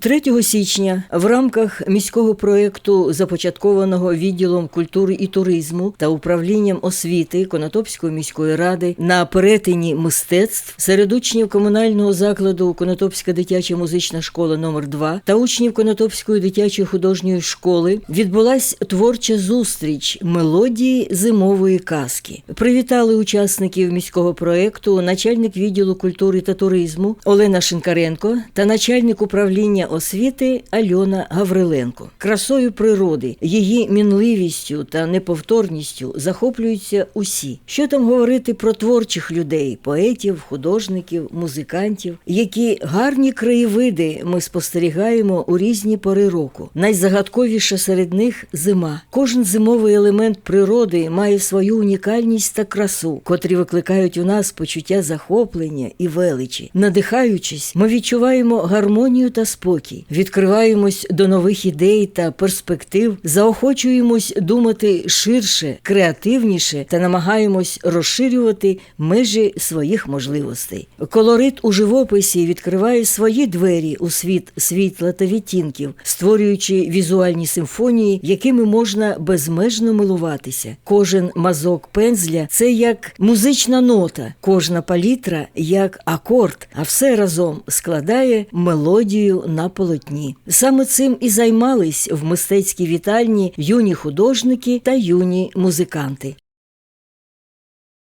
3 січня в рамках міського проєкту, започаткованого відділом культури і туризму та управлінням освіти Конотопської міської ради на перетині мистецтв серед учнів комунального закладу Конотопська дитяча музична школа номер 2 та учнів Конотопської дитячої художньої школи відбулась творча зустріч мелодії зимової казки. Привітали учасників міського проєкту начальник відділу культури та туризму Олена Шинкаренко та начальник управління освіти Альона Гавриленко. Красою природи, її мінливістю та неповторністю захоплюються усі. Що там говорити про творчих людей, поетів, художників, музикантів, які гарні краєвиди ми спостерігаємо у різні пори року. Найзагадковіше серед них зима. Кожен зимовий елемент природи має свою унікальність та красу, котрі викликають у нас почуття захоплення і величі. Надихаючись, ми відчуваємо гармонію та спокій, відкриваємось до нових ідей та перспектив, заохочуємось думати ширше, креативніше та намагаємось розширювати межі своїх можливостей. Колорит у живописі відкриває свої двері у світ світла та відтінків, створюючи візуальні симфонії, якими можна безмежно милуватися. Кожен мазок пензля це як музична нота, кожна палітра як акорд, а все разом складає мелодію на полотні. Саме цим і займались в мистецькій вітальні юні художники та юні музиканти.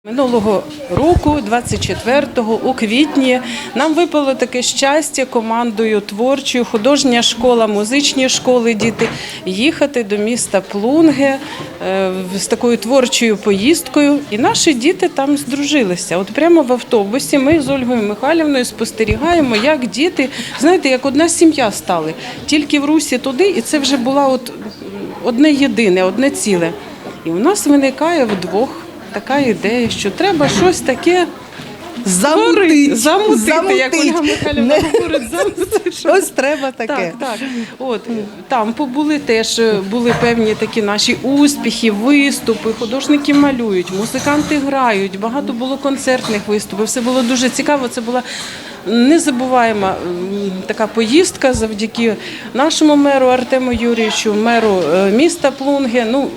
Минулого року, 24-го, у квітні, нам випало таке щастя командою творчою художня школа, музичні школи діти їхати до міста Плунге е, з такою творчою поїздкою. І наші діти там здружилися. От прямо в автобусі ми з Ольгою Михайлівною спостерігаємо, як діти, знаєте, як одна сім'я стали. Тільки в Русі туди, і це вже була от одне єдине, одне ціле. І у нас виникає вдвох така ідея, що треба щось таке Замутить, замутити, як. Ольга Михайлівна говорить, замутити. Щось треба таке. Так, так. От там побули теж е, були певні такі наші успіхи, виступи. Художники малюють, музиканти грають. Багато було концертних виступів. Все було дуже цікаво. Це була незабуваєма така поїздка завдяки нашому меру Артему Юрійовичу, меру е, міста Плунге. Ну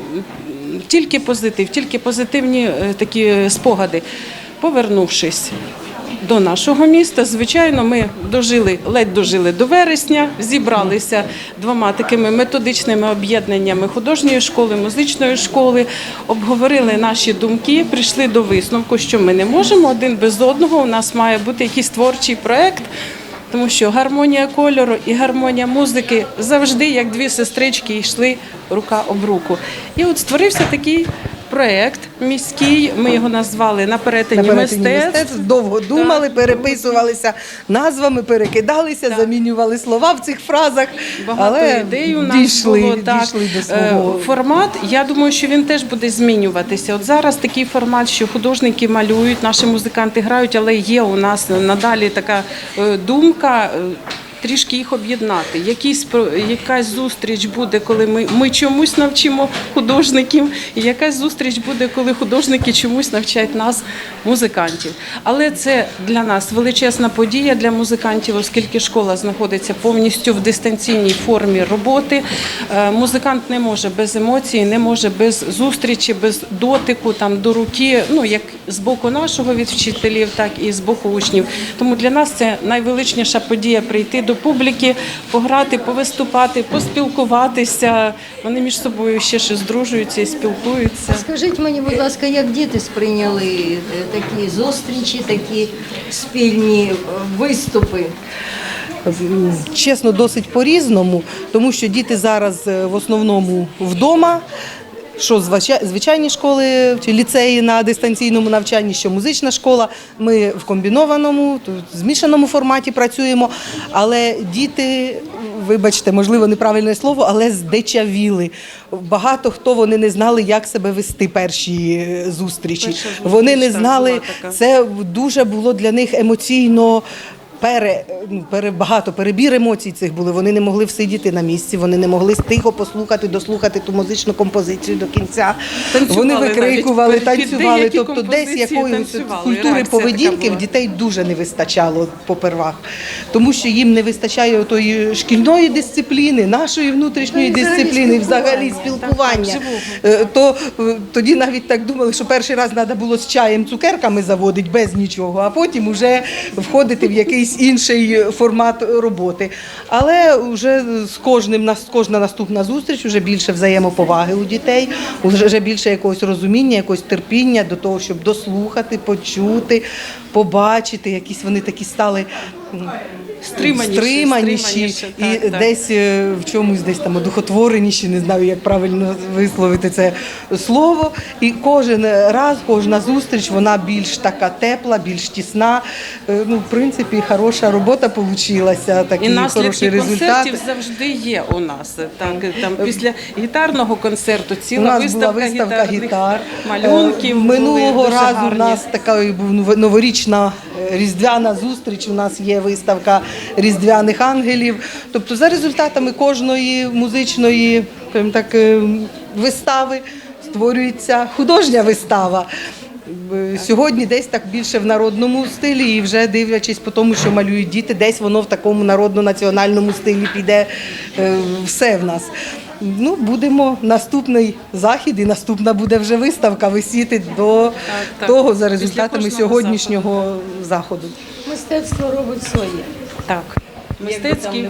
тільки позитив, тільки позитивні е, такі спогади. Повернувшись до нашого міста, звичайно, ми дожили, ледь дожили до вересня, зібралися двома такими методичними об'єднаннями художньої школи, музичної школи, обговорили наші думки, прийшли до висновку, що ми не можемо один без одного. У нас має бути якийсь творчий проект. Тому що гармонія кольору і гармонія музики завжди, як дві сестрички, йшли рука об руку. І от створився такий проект міський. Ми його назвали на перетині, На перетині мистецтв. мистецтв довго думали, переписувалися назвами, перекидалися, Так. замінювали слова в цих фразах. Багато але ідей у нас дійшли, було так. дійшли до Е, свого. Формат. Я думаю, що він теж буде змінюватися. От зараз такий формат, що художники малюють, наші музиканти грають, але є у нас надалі така е, думка. Трішки їх об'єднати. Якісь якась зустріч буде, коли ми, ми чомусь навчимо художників, і якась зустріч буде, коли художники чомусь навчають нас, музикантів. Але це для нас величезна подія для музикантів, оскільки школа знаходиться повністю в дистанційній формі роботи. Е, Музикант не може без емоцій, не може без зустрічі, без дотику там до руки, ну як з боку нашого від вчителів, так і з боку учнів. Тому для нас це найвеличніша подія прийти до публіки, пограти, повиступати, поспілкуватися. Вони між собою ще щось здружуються і спілкуються. Скажіть мені, будь ласка, як діти сприйняли е, такі зустрічі, такі спільні е, виступи? Чесно, досить по-різному, тому що діти зараз е, в основному вдома. Що звичайні школи чи ліцеї на дистанційному навчанні, що музична школа. Ми в комбінованому, змішаному форматі працюємо. Але діти, вибачте, можливо, неправильне слово, але здичавіли. Багато хто вони не знали, як себе вести перші е, зустрічі. Вони не знали, це дуже було для них емоційно пере, ну, пере, багато перебір емоцій цих були. Вони не могли всидіти на місці, вони не могли тихо послухати, дослухати ту музичну композицію до кінця. Танцювали вони викрикували, навіть, танцювали. Тобто десь якоїсь культури поведінки в дітей дуже не вистачало попервах. Тому що їм не вистачає тої шкільної дисципліни, нашої внутрішньої Ну, дисципліни, взагалі спілкування. спілкування. Так, так, Е, То е, тоді навіть так думали, що перший раз треба було з чаєм цукерками заводити без нічого, а потім вже входити в якийсь інший формат роботи. Але вже з кожним кожна наступна зустріч вже більше взаємоповаги у дітей, вже більше якогось розуміння, якогось терпіння до того, щоб дослухати, почути, побачити. Якісь вони такі стали. Стриманіші, стриманіші стриманіші, і так, так. десь е, в чомусь десь там одухотвореніші, не знаю, як правильно висловити це слово. І кожен раз, кожна зустріч, вона більш така тепла, більш тісна. Е, Ну, в принципі, хороша робота вийшла, такі І наслідки концертів завжди є у нас. Так, там, після гітарного концерту У нас виставка, була виставка гітар. малюнків. Е, Минулого разу гарні. у нас така був новорічна е, різдвяна зустріч. У нас є виставка різдвяних ангелів. Тобто, за результатами кожної музичної так, е, вистави створюється художня вистава. Е, Сьогодні десь так більше в народному стилі, і вже дивлячись по тому, що малюють діти, десь воно в такому народно-національному стилі піде е, все в нас. Ну, будемо наступний захід, і наступна буде вже виставка висіти до так. того за результатами сьогоднішнього заходу. Мистецтво робить своє. Так, мистецький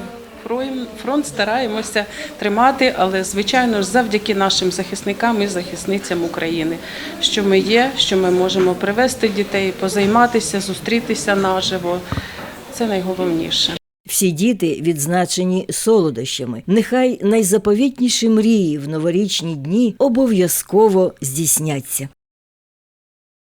фронт стараємося тримати, але звичайно ж завдяки нашим захисникам і захисницям України, що ми є, що ми можемо привести дітей, позайматися, зустрітися наживо. Це найголовніше. Всі діти відзначені солодощами. Нехай найзаповітніші мрії в новорічні дні обов'язково здійсняться.